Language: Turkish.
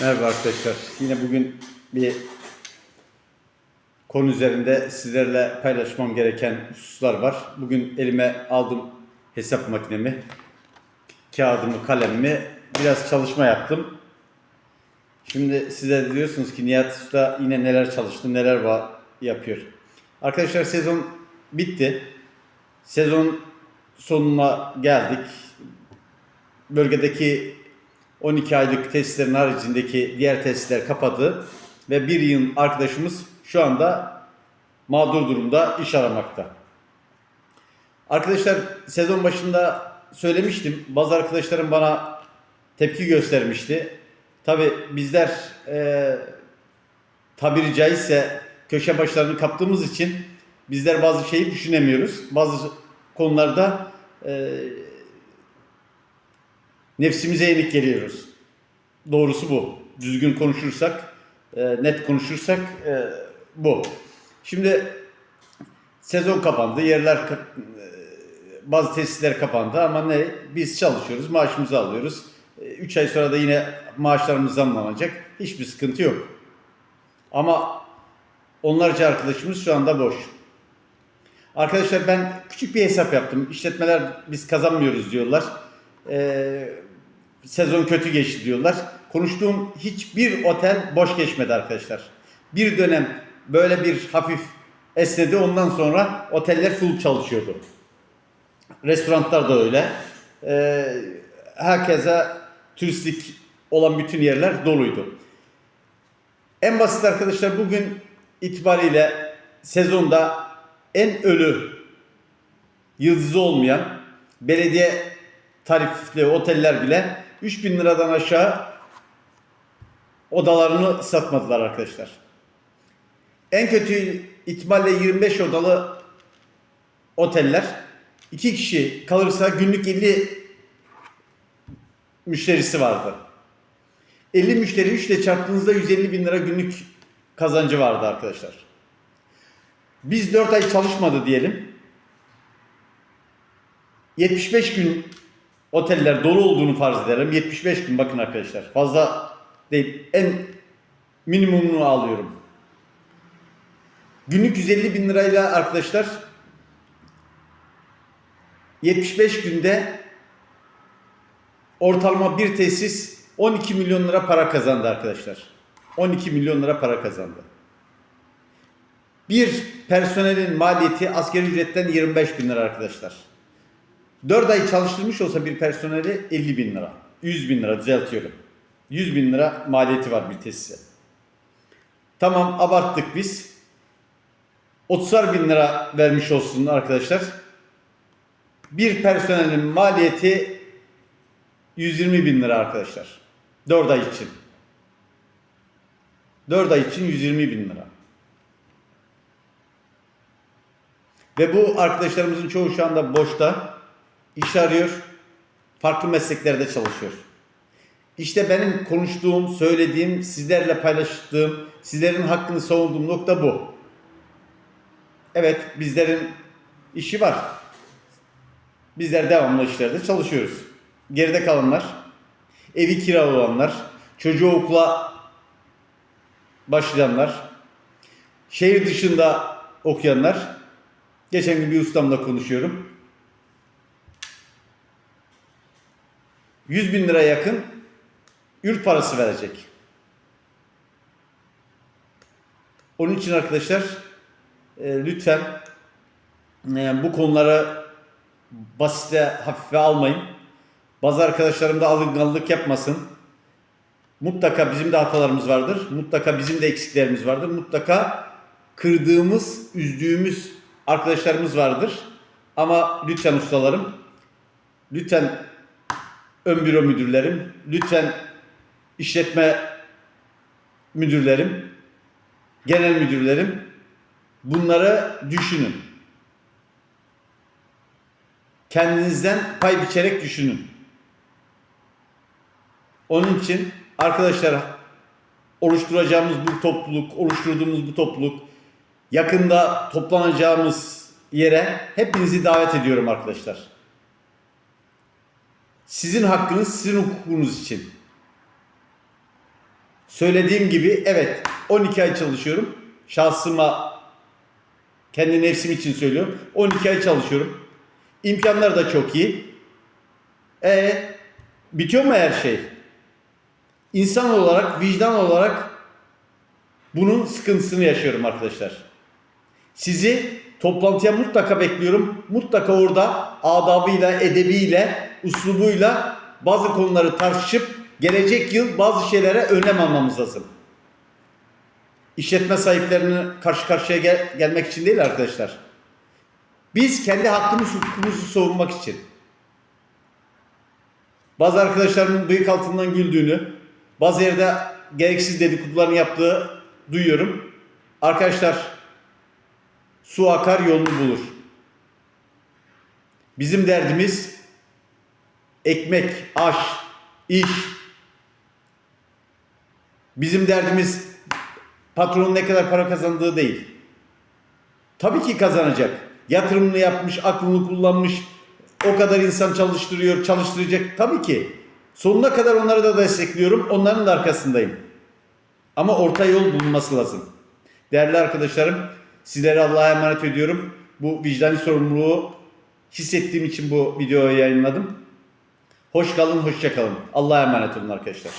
Merhaba arkadaşlar. Yine bugün bir konu üzerinde sizlerle paylaşmam gereken hususlar var. Bugün elime aldım hesap makinemi, kağıdımı, kalemimi, biraz çalışma yaptım. Şimdi size diyorsunuz ki Nihat Usta yine neler çalıştı, neler var, yapıyor. Arkadaşlar sezon bitti. Sezon sonuna geldik. Bölgedeki 12 aylık testlerin haricindeki diğer testler kapadı ve bir yıl arkadaşımız şu anda mağdur durumda iş aramakta. Arkadaşlar sezon başında söylemiştim. Bazı arkadaşlarım bana tepki göstermişti. Tabi bizler e, tabiri caizse köşe başlarını kaptığımız için bizler bazı şeyi düşünemiyoruz. Bazı konularda e, nefsimize yenik geliyoruz. Doğrusu bu. Düzgün konuşursak, e, net konuşursak e, bu. Şimdi sezon kapandı, yerler e, bazı tesisler kapandı ama ne? Biz çalışıyoruz, maaşımızı alıyoruz. 3 ay sonra da yine maaşlarımız zamlanacak. Hiçbir sıkıntı yok. Ama onlarca arkadaşımız şu anda boş. Arkadaşlar ben küçük bir hesap yaptım. İşletmeler biz kazanmıyoruz diyorlar. Ee, sezon kötü geçti diyorlar. Konuştuğum hiçbir otel boş geçmedi arkadaşlar. Bir dönem böyle bir hafif esnedi. Ondan sonra oteller full çalışıyordu. Restoranlar da öyle. Ee, herkese turistik olan bütün yerler doluydu. En basit arkadaşlar bugün itibariyle sezonda en ölü yıldızı olmayan belediye tarifli oteller bile 3000 liradan aşağı odalarını satmadılar arkadaşlar. En kötü ihtimalle 25 odalı oteller 2 kişi kalırsa günlük 50 müşterisi vardı. 50 müşteri 3 ile çarptığınızda 150 bin lira günlük kazancı vardı arkadaşlar. Biz 4 ay çalışmadı diyelim. 75 gün oteller dolu olduğunu farz edelim. 75 gün bakın arkadaşlar. Fazla değil. En minimumunu alıyorum. Günlük 150 bin lirayla arkadaşlar 75 günde ortalama bir tesis 12 milyon lira para kazandı arkadaşlar. 12 milyon lira para kazandı. Bir personelin maliyeti asgari ücretten 25 bin lira arkadaşlar. 4 ay çalıştırmış olsa bir personeli 50 bin lira. 100 bin lira düzeltiyorum. 100 bin lira maliyeti var bir tesise. Tamam abarttık biz. 30'ar bin lira vermiş olsun arkadaşlar. Bir personelin maliyeti 120 bin lira arkadaşlar. 4 ay için. 4 ay için 120 bin lira. Ve bu arkadaşlarımızın çoğu şu anda boşta. İş arıyor. Farklı mesleklerde çalışıyor. İşte benim konuştuğum, söylediğim, sizlerle paylaştığım, sizlerin hakkını savunduğum nokta bu. Evet, bizlerin işi var. Bizler devamlı işlerde çalışıyoruz. Geride kalanlar, evi kira olanlar, çocuğu okula başlayanlar, şehir dışında okuyanlar. Geçen gün bir ustamla konuşuyorum. 100 bin lira yakın yurt parası verecek. Onun için arkadaşlar e, lütfen e, bu konuları basite hafife almayın. Bazı arkadaşlarım da alınganlık yapmasın. Mutlaka bizim de hatalarımız vardır. Mutlaka bizim de eksiklerimiz vardır. Mutlaka kırdığımız, üzdüğümüz arkadaşlarımız vardır. Ama lütfen ustalarım, lütfen ön büro müdürlerim, lütfen işletme müdürlerim, genel müdürlerim bunları düşünün. Kendinizden pay biçerek düşünün. Onun için arkadaşlar oluşturacağımız bu topluluk, oluşturduğumuz bu topluluk yakında toplanacağımız yere hepinizi davet ediyorum arkadaşlar. Sizin hakkınız, sizin hukukunuz için. Söylediğim gibi evet 12 ay çalışıyorum. Şahsıma kendi nefsim için söylüyorum. 12 ay çalışıyorum. İmkanlar da çok iyi. E bitiyor mu her şey? İnsan olarak, vicdan olarak bunun sıkıntısını yaşıyorum arkadaşlar. Sizi toplantıya mutlaka bekliyorum. Mutlaka orada adabıyla, edebiyle, uslubuyla bazı konuları tartışıp gelecek yıl bazı şeylere önlem almamız lazım. İşletme sahiplerinin karşı karşıya gel- gelmek için değil arkadaşlar. Biz kendi hakkımız hukukumuzu savunmak için. Bazı arkadaşlarımın bıyık altından güldüğünü, bazı yerde gereksiz dedikodularını yaptığı duyuyorum. Arkadaşlar su akar yolunu bulur. Bizim derdimiz ekmek, aş, iş. Bizim derdimiz patronun ne kadar para kazandığı değil. Tabii ki kazanacak. Yatırımını yapmış, aklını kullanmış, o kadar insan çalıştırıyor, çalıştıracak. Tabii ki. Sonuna kadar onları da destekliyorum. Onların da arkasındayım. Ama orta yol bulunması lazım. Değerli arkadaşlarım, sizlere Allah'a emanet ediyorum. Bu vicdani sorumluluğu hissettiğim için bu videoyu yayınladım. Hoş kalın, hoşça kalın. Allah'a emanet olun arkadaşlar.